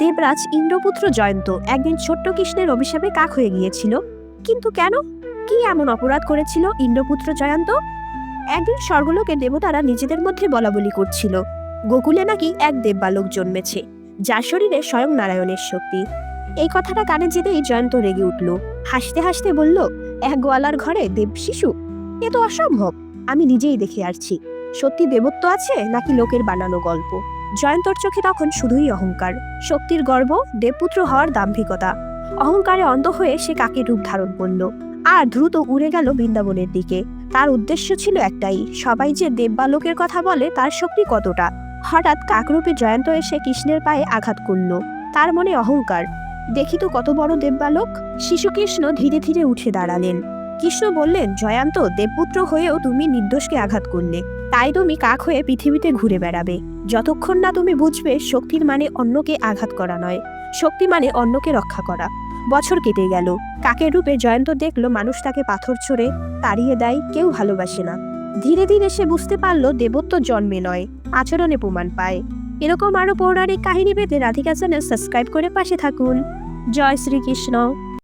দেবরাজ ইন্দ্রপুত্র জয়ন্ত একদিন ছোট্ট কৃষ্ণের অভিশাপে কাক হয়ে গিয়েছিল। কিন্তু কেন? কি এমন অপরাধ করেছিল ইন্দ্রপুত্র জয়ন্ত? একদিন স্বর্গলোকে দেবতারা নিজেদের মধ্যে বলাবলি করছিল। গোকুলে নাকি এক দেববালক জন্মেছে, যার শরীরে স্বয়ং নারায়ণের শক্তি। এই কথাটা কানে যেতেই জয়ন্ত রেগে উঠল। হাসতে হাসতে বলল, এক গোয়ালার ঘরে দেব শিশু? এ তো অসম্ভব। আমি নিজেই দেখে আসছি। সত্যি দেবত্ব আছে নাকি লোকের বানানো গল্প? জয়ন্তর চোখে তখন শুধুই অহংকার, শক্তির গর্ব, দেবপুত্র হওয়ার দাম্ভিকতা। অহংকারে অন্ধ হয়ে সে কাকের রূপ ধারণ করল। আর দ্রুত উড়ে গেল বৃন্দাবনের দিকে। তার উদ্দেশ্য ছিল একটাই, সবাই যে দেববালকের কথা বলে তার শক্তি কতটা। হঠাৎ কাকরূপে জয়ন্ত এসে কৃষ্ণের পায়ে আঘাত করল। তার মনে অহংকার। দেখি তো কত বড় দেববালক। শিশু কৃষ্ণ ধীরে ধীরে উঠে দাঁড়ালেন। কৃষ্ণ বললেন, জয়ান্ত, দেবপুত্র হয়েও তুমি নির্দোষকে আঘাত করলে। তাই তুমি কাক হয়ে পৃথিবীতে ঘুরে বেড়াবে। যতক্ষণ না তুমি বুঝবে, শক্তির মানে অন্যকে আঘাত করা নয়। শক্তি মানে অন্যকে রক্ষা করা। বছর কেটে গেল। কাকের রূপে জয়ন্ত দেখল, মানুষ তাকে পাথর ছড়ে তাড়িয়ে দেয়, কেউ ভালোবাসে না। ধীরে ধীরে সে বুঝতে পারল, দেবত্ব জন্মে নয়, আচরণে প্রমাণ পায়। এরকম আরও পৌরাণিক কাহিনী পেতে রাধিকা চ্যানেল সাবস্ক্রাইব করে পাশে থাকুন। জয় শ্রীকৃষ্ণ।